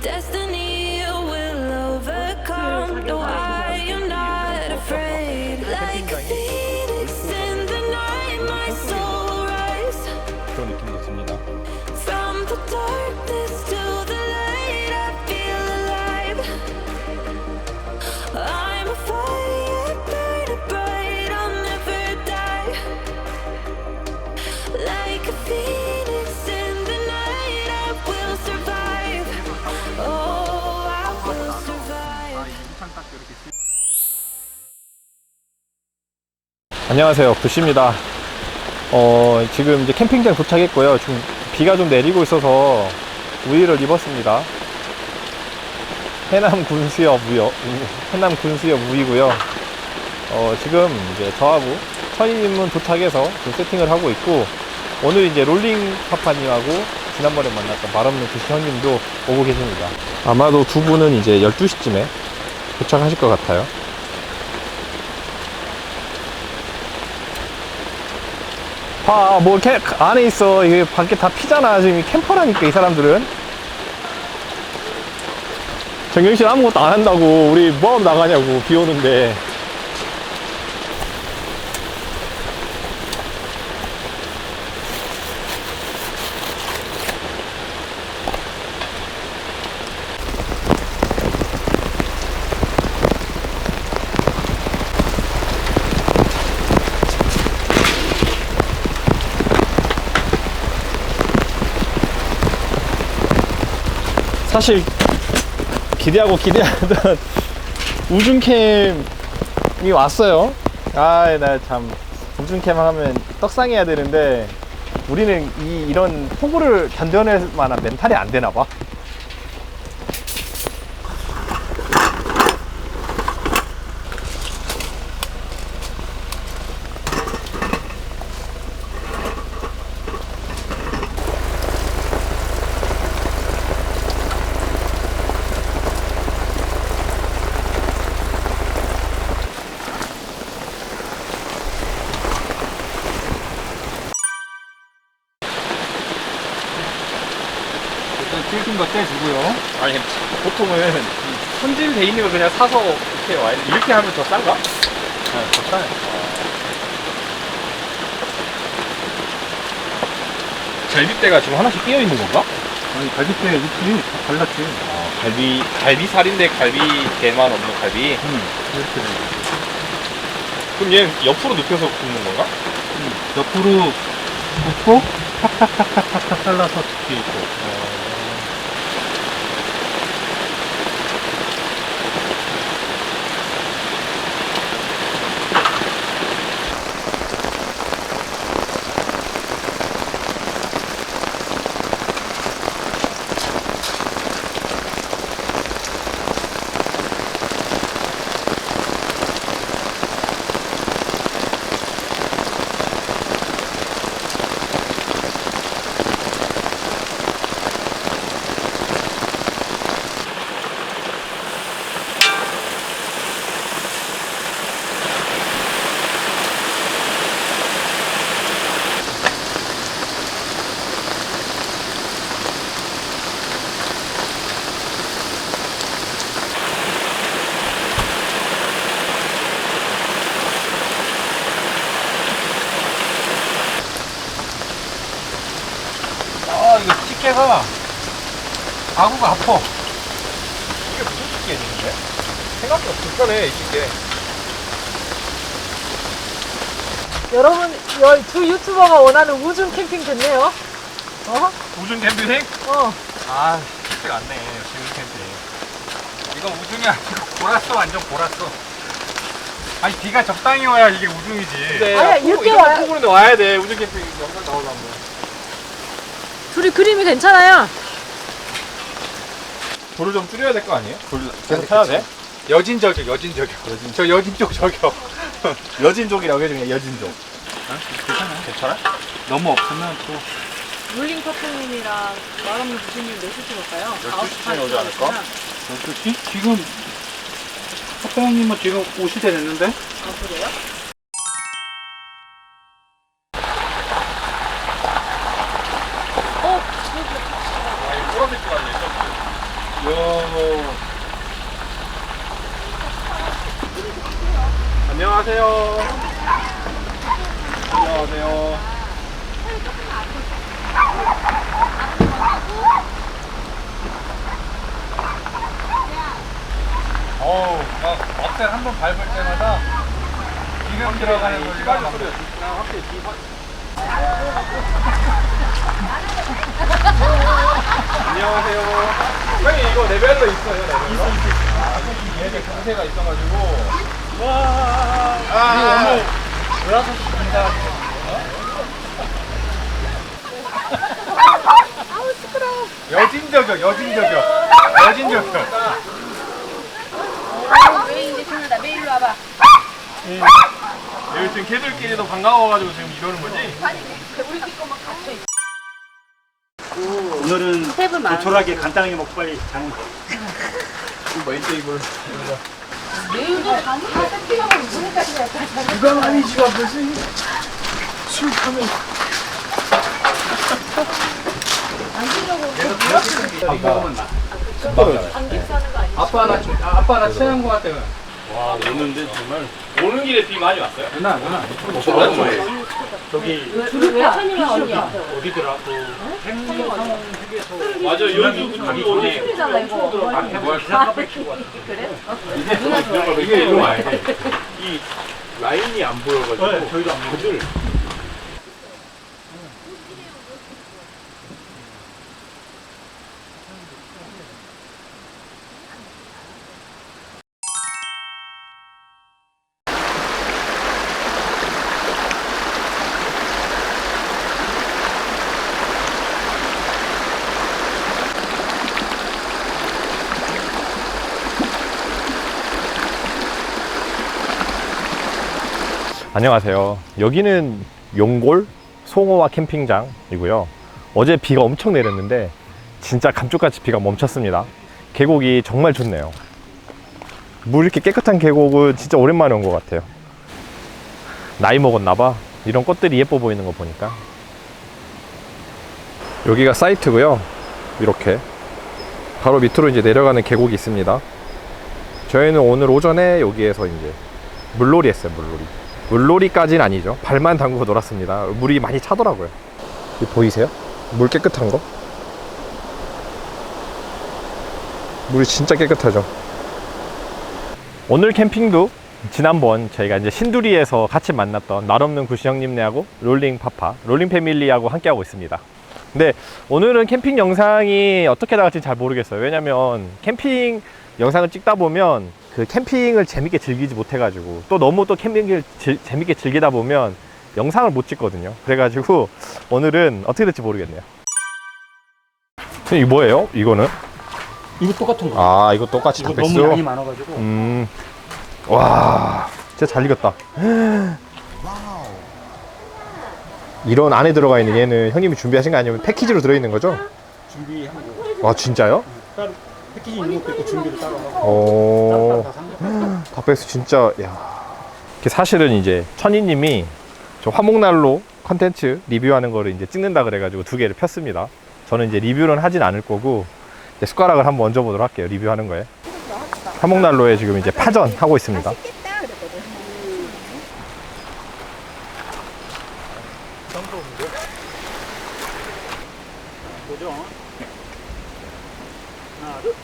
Destiny. 안녕하세요. 부시입니다. 어, 지금 이제 캠핑장 도착했고요. 지금 비가 좀 내리고 있어서 우의를 입었습니다. 해남 군수역 무역, 해남 군수역 무이고요. 어, 지금 이제 저하고 천인님은 도착해서 세팅을 하고 있고, 오늘 이제 롤링 파파님하고 지난번에 만났던 말없는 부시 형님도 오고 계십니다. 아마도 두 분은 이제 12시쯤에 도착하실 것 같아요. 봐, 뭐, 캠, 안에 있어. 이게 밖에 다 피잖아. 지금 캠퍼라니까, 이 사람들은. 정경 씨 아무것도 안 한다고. 우리 뭐하러 나가냐고, 비 오는데. 사실, 기대하고 기대하던 우중캠이 왔어요. 아, 나 참, 우중캠 하면 떡상해야 되는데, 우리는 이, 이런 폭우를 견뎌낼 만한 멘탈이 안 되나 봐. 찔긴 거 떼주고요. 아니, 보통은 이 손질돼 있는 거 그냥 사서 이렇게 와야 돼. 이렇게 하면 더 싼가? 네, 더 싸요. 갈비대가 지금 하나씩 끼어 있는 건가? 아니 갈비뼈 있지 다 달랐지 아, 갈비, 갈비살인데 갈비대만 없는 갈비. 응 이렇게 돼 그럼 얘 옆으로 눕혀서 굽는 건가? 응. 옆으로 굽고 탁탁탁탁탁 잘라서 있고 아, 이거 집게가 아구가 아파. 이게 무슨 집게인데? 생각보다 불편해, 이 집게. 여러분, 여- 두 유튜버가 원하는 우중 캠핑 됐네요. 어? 우중 캠핑? 어. 아, 쉽지가 않네, 우중 캠핑. 이거 우중이 아니고 보랐어, 완전 보랐어. 아니, 비가 적당히 와야 이게 우중이지. 네, 아니야, 이렇게 와야- 폭우는 와야 돼, 우중 캠핑 영상 나오려면. 둘이 그림이 괜찮아요. 불을 좀 줄여야 될 거 아니에요? 불 계속 켜야 돼? 여진 저격, 여진 저격. 여진. 저 여진 쪽 저격. 여진 족이라고 해줘, 그냥 여진 족. 괜찮아 괜찮아? 너무 없으면 또 롤링 커플님이랑 마감님 부신님 몇 시쯤 올까요? 12시 쯤에 오지 않을까? 12시? 지금 사장님은 지금 오실 때 됐는데? 아 그래요? 안녕하세요. 안녕하세요. 어우, 막 막살 한번 밟을 때마다 기름 들어가는 소리가 막 확실히 안녕하세요. 형님 이거 레벨러 있어요, 레벨러? 있어, 있어. 아, 얘네 강세가 있어가지고. 와. 아, 오늘 몰아서 인사. 아우 시끄러워. 여진 저격, 여진 저격, 여진 저격. 메인 이제 신나다. 메인 일로 와봐. 여기 지금 걔들끼리도 반가워가지고 지금 이러는 거지? 오늘은 탭을 많아. 조촐하게 간단하게 먹고 빨리 자는 거. 메인도 다 세팅하고 있으니까 누가 많이 지가 무슨 술 타면 아빠 나, 아, 아빠 나 친한 거 같아. 와, 오는데 정말. 오는 길에 비 많이 왔어요? 누나, 누나. 저런 거예요. 저기 외천이면 언니야. 어디더라? 그 행성항 휴게소 맞아, 여기 가기 그쪽으로 전에 잖아 이거. 뭐 기사카페 키고 왔어. 이게 일로 와야 돼. 이 라인이 안 보여가지고. 네, 저희도 안 먹고. 안녕하세요. 여기는 용골 송어와 캠핑장이고요. 어제 비가 엄청 내렸는데 진짜 감쪽같이 비가 멈췄습니다. 계곡이 정말 좋네요. 물 이렇게 깨끗한 계곡은 진짜 오랜만에 온 것 같아요. 나이 먹었나봐. 이런 꽃들이 예뻐 보이는 거 보니까. 여기가 사이트고요. 이렇게 바로 밑으로 이제 내려가는 계곡이 있습니다. 저희는 오늘 오전에 여기에서 이제 물놀이 했어요, 물놀이. 물놀이까지는 아니죠. 발만 담그고 놀았습니다. 물이 많이 차더라고요. 이 보이세요? 물 깨끗한 거? 물이 진짜 깨끗하죠. 오늘 캠핑도 지난번 저희가 이제 신두리에서 같이 만났던 날 없는 구시 형님네하고 롤링 파파, 롤링 패밀리하고 함께하고 있습니다. 근데 오늘은 캠핑 영상이 어떻게 나갈지 잘 모르겠어요. 왜냐면 캠핑 영상을 찍다 보면 그 캠핑을 재밌게 즐기지 못해 가지고 또 너무 또 캠핑을 즐- 재밌게 즐기다 보면 영상을 못 찍거든요. 그래 가지고 오늘은 어떻게 될지 모르겠네요. 이거 뭐예요? 이거는? 이거 똑같은 거. 아, 이거 똑같이 이거. 너무 양이 많아가지고. 음, 와, 진짜 잘 익었다. 이런 안에 들어가 있는 얘는 형님이 준비하신 거 아니면 패키지로 들어있는 거죠? 준비하고 와, 진짜요? 따로 패키지 있는 것도 있고 준비를 따로 하고. 오, 거. 닭백수 진짜, 야. 이게 사실은 이제 천희님이 저 화목난로 컨텐츠 리뷰하는 거를 이제 찍는다 그래가지고 두 개를 폈습니다. 저는 이제 리뷰는 하진 않을 거고 이제 숟가락을 한번 얹어보도록 할게요. 리뷰하는 거에. 화목난로에 지금 이제 파전 하고 있습니다. 보죠. 하나, 둘.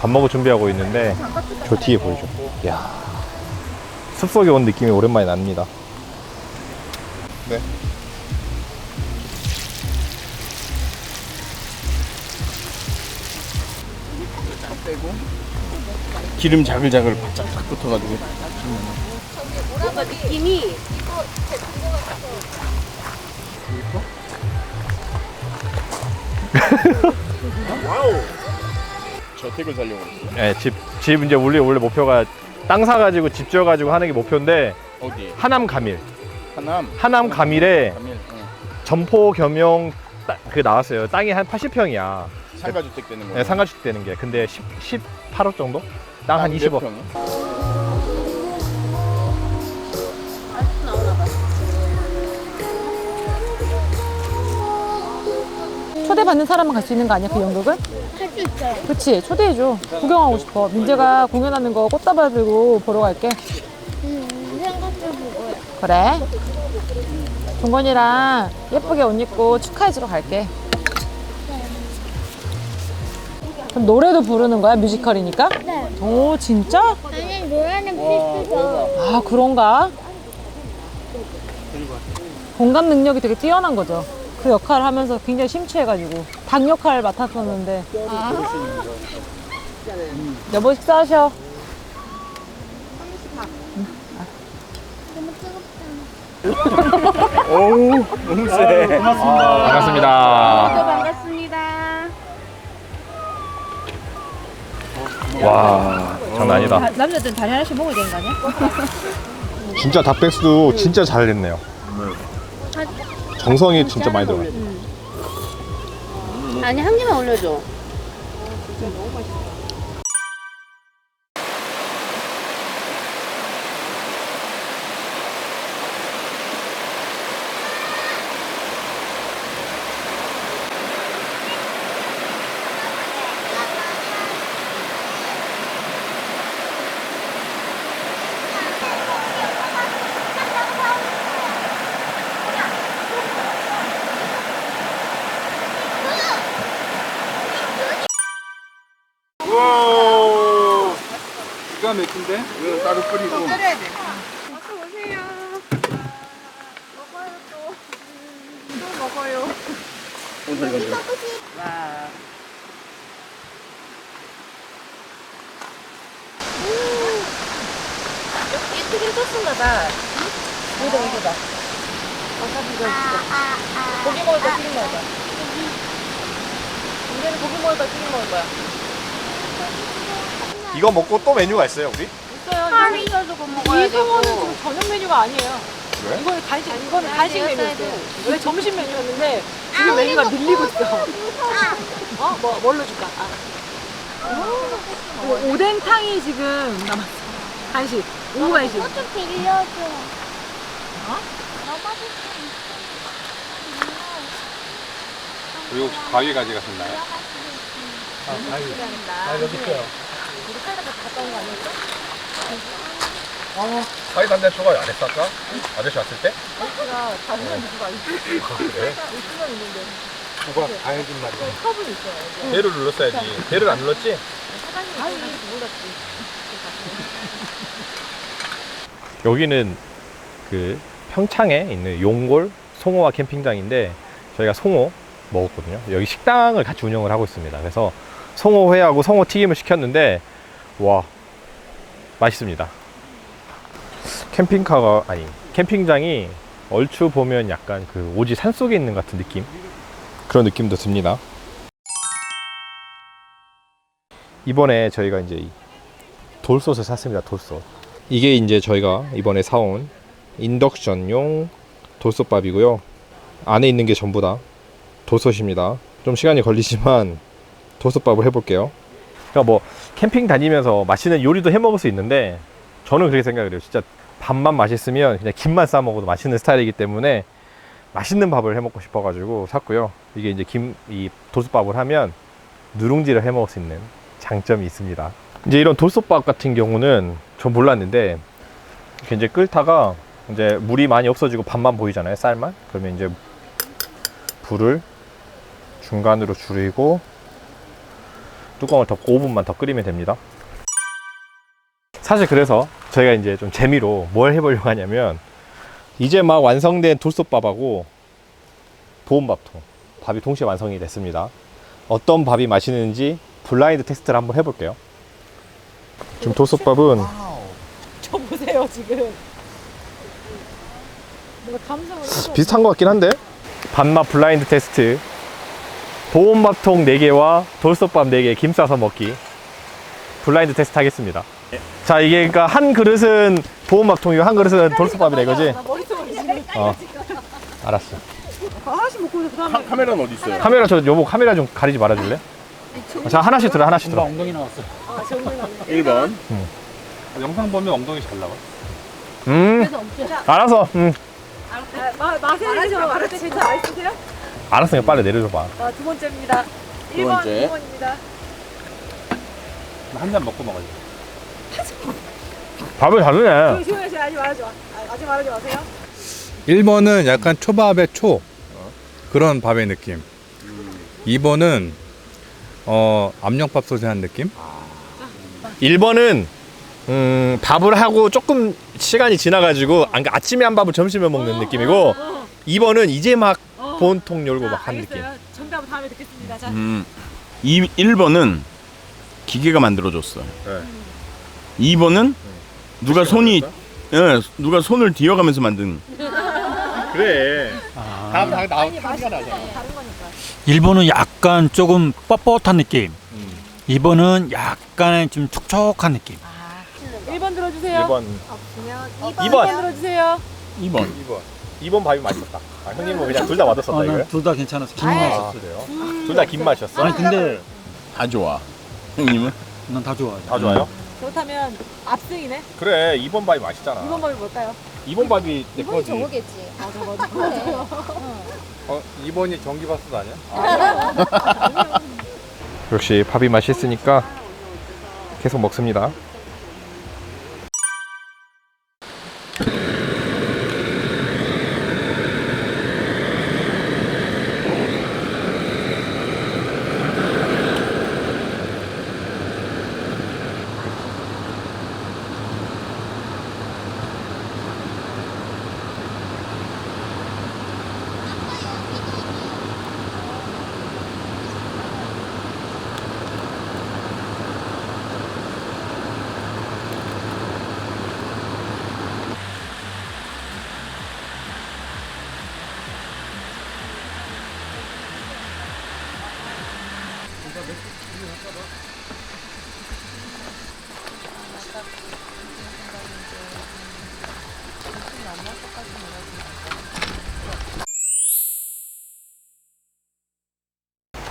밥 먹을 준비하고 있는데 저 뒤에 보이죠? 야 숲속에 온 느낌이 오랜만에 납니다. 네. 기름 자글자글 바짝딱 붙어가지고 뭔가 느낌이 저택을 살려고 그랬어요. 예, 집, 집 이제 원래, 원래 목표가 땅 사가지고 집 지어가지고 하는 게 목표인데, 어디? 하남 가밀. 하남. 하남 가밀에 가밀. 응. 점포 겸용 따, 그 나왔어요. 땅이 한 80평이야. 상가주택 되는 거. 네, 상가주택 되는 게. 근데 10, 18억 정도? 땅 한 20억. 초대받는 사람만 갈 수 있는 거 아니야 그 연극은? 할수 있어요. 그치 초대해줘 구경하고 싶어 민재가 공연하는 거 꽃다발 들고 보러 갈게 음, 생각해 보고요. 그래 종건이랑 예쁘게 옷 입고 축하해주러 갈게 그럼 노래도 부르는 거야 뮤지컬이니까? 네. 오 진짜? 아니, 노래는 필수죠. 아 그런가? 공감 능력이 되게 뛰어난 거죠 그 역할을 하면서 굉장히 심취해가지고 당 역할을 맡았었는데 여보 식사하셔 너무 뜨겁다. 어우, 너무 세. 반갑습니다. 반갑습니다. 와, 장난 아니다. 남자들은 다리 하나씩 먹어야 되는 거 아니야? 진짜 닭백수 진짜 잘 됐네요. 정성이 진짜 많이 들어가요. 아니 한 개만 올려줘. 우와. 기가 막힌데? 이거 따로 끓이고. 튀김 소스인가 봐. 여기다 여기다. 고기 먹을 거야 튀김 먹을 거야? 이제는 고기 먹을 거야 튀김 먹을 거야? 이거 먹고 또 메뉴가 있어요, 우리? 있어요. 이거 먹어야 되고. 지금 저녁 메뉴가 아니에요 왜? 이거는 간식, 이거는 간식 사이드, 메뉴였어요 사이드. 원래 점심 메뉴였는데 지금 메뉴가 밀리고 있어 어? 뭐, 뭘로 줄까? 아. 오, 오뎅탕이 지금 남았어 간식 오후 간식 좀 빌려줘. 그리고 혹시 과일 가져가셨나요? 과일 단대 추가 안 했어 아까? 아저씨 왔을 때? 누가 과일진 말이야 배를 눌렀어야지 배를 안 눌렀지? 여기는 그 평창에 있는 용골 송어와 캠핑장인데 저희가 송어 먹었거든요. 여기 식당을 같이 운영을 하고 있습니다. 그래서 송어회하고 송어 튀김을 시켰는데 와 맛있습니다. 캠핑카가 아니 캠핑장이 얼추 보면 약간 그 오지 산 속에 있는 것 같은 느낌 그런 느낌도 듭니다. 이번에 저희가 이제 이 돌솥을 샀습니다. 돌솥. 이게 이제 저희가 이번에 사온 인덕션용 돌솥밥이고요. 안에 있는 게 전부 다 돌솥입니다. 좀 시간이 걸리지만 돌솥밥을 해볼게요. 그러니까 뭐 캠핑 다니면서 맛있는 요리도 해 먹을 수 있는데 저는 그렇게 생각을 해요. 진짜 밥만 맛있으면 그냥 김만 싸 먹어도 맛있는 스타일이기 때문에 맛있는 밥을 해 먹고 싶어 가지고 샀고요. 이게 이제 김이 돌솥밥을 하면 누룽지를 해 먹을 수 있는 장점이 있습니다. 이제 이런 돌솥밥 같은 경우는 전 몰랐는데 이제 끓다가 이제 물이 많이 없어지고 밥만 보이잖아요. 쌀만. 그러면 이제 불을 중간으로 줄이고 뚜껑을 덮고 5분만 더 끓이면 됩니다. 사실 그래서 저희가 이제 좀 재미로 뭘 해보려고 하냐면 이제 막 완성된 돌솥밥하고 보온밥통 밥이 동시에 완성이 됐습니다. 어떤 밥이 맛있는지 블라인드 테스트를 한번 해볼게요. 지금 돌솥밥은 저 보세요 지금 뭔가 감성을 비슷한 것 같긴 한데 밥맛 블라인드 테스트 보온밥통 4개와 돌솥밥 4개 김 싸서 먹기 블라인드 테스트 하겠습니다. 자, 이게 그러니까 한 그릇은 보온막통이고 한 그릇은 돌솥밥이라 이거지? 어. 알았어. 카, 카메라는 어디 있어요? 카메라 저 여보 카메라 좀 가리지 말아줄래? 자 하나씩 들어 하나씩 들어. 엉덩이 나왔어. 1번. 영상 보면 엉덩이 잘 나와. 음. 알았어. 음. 마, 맛에 대해서 말할 때 괜찮아 있으세요? 알았으니까 빨리 내려줘봐. 어, 두 번째입니다. 두 1번, 번째. 2번입니다. 한 잔 먹고 먹어야지. 밥을 잘 드네. 시원해, 씨 아직 말하지 마. 아, 아직 말하지 마세요. 1번은 약간 초밥의 초 그런 밥의 느낌 2번은 어 압력밥솥의 느낌 1번은 음, 밥을 하고 조금 시간이 지나가지고 안- 아침에 한 밥을 점심에 먹는 느낌이고 2번은 이제 막 보온통 열고 막한 느낌. 알겠어요. 정답은 다음에 듣겠습니다. 자, 음. 2, 1번은 기계가 만들어줬어. 네. 2번은 누가 손이 예, 누가 손을 뒤어가면서 만든 그래. 다음 다 나오 다른 거니까. 1번은 약간 조금 뻣뻣한 느낌. 2번은 약간의 좀 촉촉한 느낌. 1번 들어주세요. 1번. 2번 2번. 들어주세요. 2번. 2번. 2번 밥이 맛있었다. 아, 형님은 그냥 둘다 맛없었다 이거요? 둘 다 괜찮았어. 김 아, 맛. 그래요? 둘다김 맛이었어. 아니 근데 다 좋아. 형님은? 난 다 좋아해. 다 좋아요? 그렇다면 압승이네. 그래, 2번 밥이 맛있잖아. 2번 밥이 뭘까요? 2번 밥이 내 거지. 저거겠지. 맞아, 맞아. 그래. 어 2번이 전기밥솥 아니야? 역시 밥이 맛있으니까 계속 먹습니다.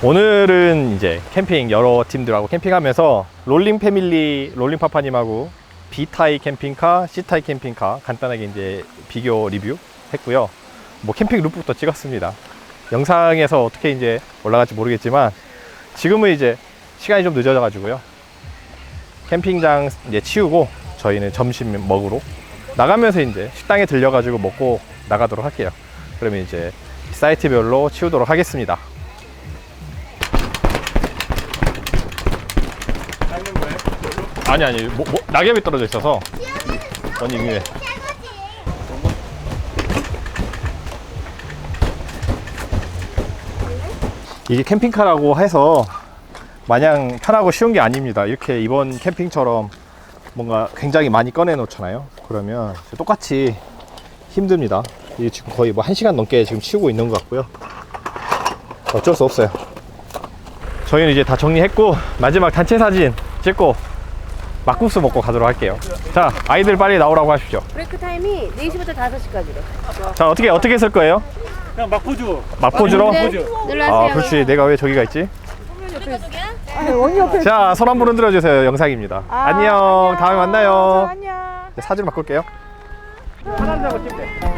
오늘은 이제 캠핑 여러 팀들하고 캠핑하면서 롤링 패밀리 롤링 파파님하고 B타입 캠핑카, C타입 캠핑카 간단하게 이제 비교 리뷰 했고요. 뭐 캠핑 룩북도 찍었습니다. 영상에서 어떻게 이제 올라갈지 모르겠지만 지금은 이제 시간이 좀 늦어져 가지고요. 캠핑장 이제 치우고 저희는 점심 먹으러 나가면서 이제 식당에 들려 가지고 먹고 나가도록 할게요. 그러면 이제 사이트별로 치우도록 하겠습니다. 아니 아니 뭐, 뭐, 낙엽이 떨어져 있어서 언니 위에 이게 캠핑카라고 해서 마냥 편하고 쉬운 게 아닙니다 이렇게 이번 캠핑처럼 뭔가 굉장히 많이 꺼내 놓잖아요 그러면 똑같이 힘듭니다 이게 지금 거의 뭐 1시간 넘게 지금 치우고 있는 것 같고요 어쩔 수 없어요 저희는 이제 다 정리했고 마지막 단체 사진 찍고 막국수 먹고 가도록 할게요. 자, 아이들 빨리 나오라고 하십시오. 브레이크 타임이 4시부터 5시까지래. 자, 어떻게 어떻게 쓸 거예요? 그냥 막포주. 맛보주로? 네. 아, 눌러주세요. 그렇지. 내가 왜 저기가 있지? 자, 손 한 번 흔들어 주세요. 영상입니다. 안녕. 다음에 만나요. 안녕. 네, 사진 바꿀게요. 하나 잡고 찍대.